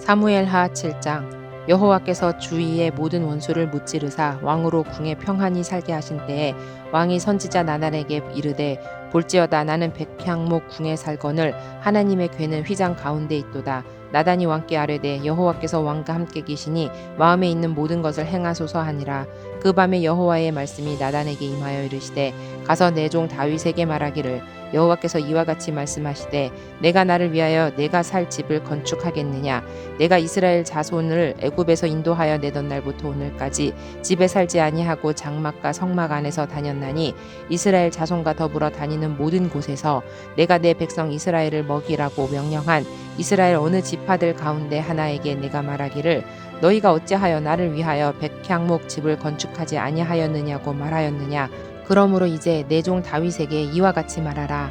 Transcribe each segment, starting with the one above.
사무엘하 7장 여호와께서 주위의 모든 원수를 무찌르사 왕으로 궁에 평안히 살게 하신 때에 왕이 선지자 나단에게 이르되 볼지어다 나는 백향목 궁에 살거늘 하나님의 괴는 휘장 가운데 있도다. 나단이 왕께 아뢰되 여호와께서 왕과 함께 계시니 마음에 있는 모든 것을 행하소서 하니라. 그 밤에 여호와의 말씀이 나단에게 임하여 이르시되 가서 내 종 다윗에게 말하기를 여호와께서 이와 같이 말씀하시되 내가 나를 위하여 내가 살 집을 건축하겠느냐? 내가 이스라엘 자손을 애굽에서 인도하여 내던 날부터 오늘까지 집에 살지 아니하고 장막과 성막 안에서 다녔나니 이스라엘 자손과 더불어 다 니는 모든 곳에서 내가 내 백성 이스라엘을 먹이라고 명령한 이스라엘 어느 지파들 가운데 하나에게 내가 말하기를 너희가 어찌하여 나를 위하여 백향목 집을 건축하지 아니하였느냐고 말하였느냐? 그러므로 이제 내 종 다윗에게 이와 같이 말하라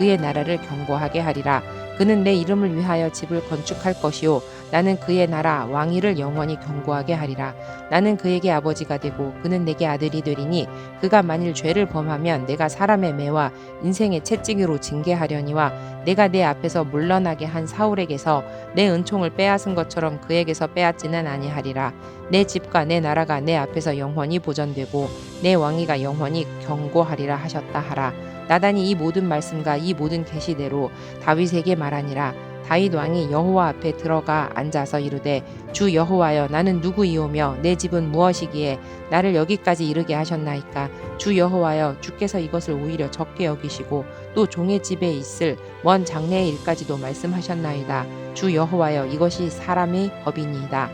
그의 나라를 경고하게 하리라. 그는 내 이름을 위하여 집을 건축할 것이요. 나는 그의 나라 왕위를 영원히 경고하게 하리라. 나는 그에게 아버지가 되고 그는 내게 아들이 되리니 그가 만일 죄를 범하면 내가 사람의 매와 인생의 채찍으로 징계하려니와 내가 내 앞에서 물러나게 한 사울에게서 내 은총을 빼앗은 것처럼 그에게서 빼앗지는 아니하리라. 내 집과 내 나라가 내 앞에서 영원히 보존되고 내 왕위가 영원히 경고하리라 하셨다 하라. 나단이 이 모든 말씀과 이 모든 계시대로 다윗에게 말하니라 다윗 왕이 여호와 앞에 들어가 앉아서 이르되 주 여호와여 나는 누구이오며 내 집은 무엇이기에 나를 여기까지 이르게 하셨나이까? 주 여호와여 주께서 이것을 오히려 적게 여기시고 또 종의 집에 있을 먼 장래의 일까지도 말씀하셨나이다. 주 여호와여 이것이 사람의 법이니이다.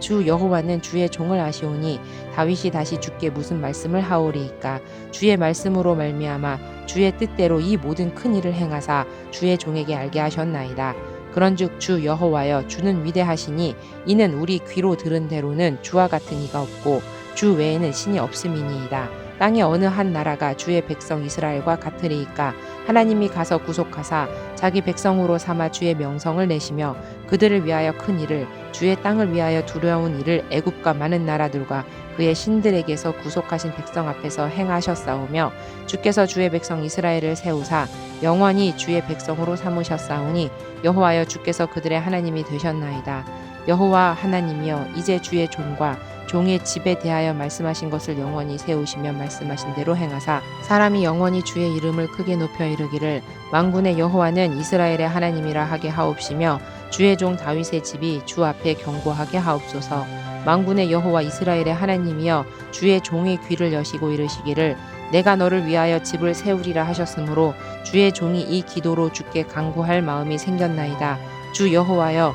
주 여호와는 주의 종을 아시오니 다윗이 다시 주께 무슨 말씀을 하오리이까? 주의 말씀으로 말미암아 주의 뜻대로 이 모든 큰 일을 행하사 주의 종에게 알게 하셨나이다 그런즉 주 여호와여 주는 위대하시니 이는 우리 귀로 들은 대로는 주와 같은 이가 없고 주 외에는 신이 없음이니이다 땅의 어느 한 나라가 주의 백성 이스라엘과 같으리이까 하나님이 가서 구속하사 자기 백성으로 삼아 주의 명성을 내시며 그들을 위하여 큰 일을 주의 땅을 위하여 두려운 일을 애굽과 많은 나라들과 그의 신들에게서 구속하신 백성 앞에서 행하셨사오며 주께서 주의 백성 이스라엘을 세우사 영원히 주의 백성으로 삼으셨사오니 여호와여 주께서 그들의 하나님이 되셨나이다 여호와 하나님이여 이제 주의 종과 종의 집에 대하여 말씀하신 것을 영원히 세우시며 말씀하신 대로 행하사 사람이 영원히 주의 이름을 크게 높여 이르기를 왕군의 여호와는 이스라엘의 하나님이라 하게 하옵시며 주의 종 다윗의 집이 주 앞에 경고하게 하옵소서. 망군의 여호와 이스라엘의 하나님이여 주의 종의 귀를 여시고 이르시기를 내가 너를 위하여 집을 세우리라 하셨으므로 주의 종이 이 기도로 주께 간구할 마음이 생겼나이다. 주 여호와여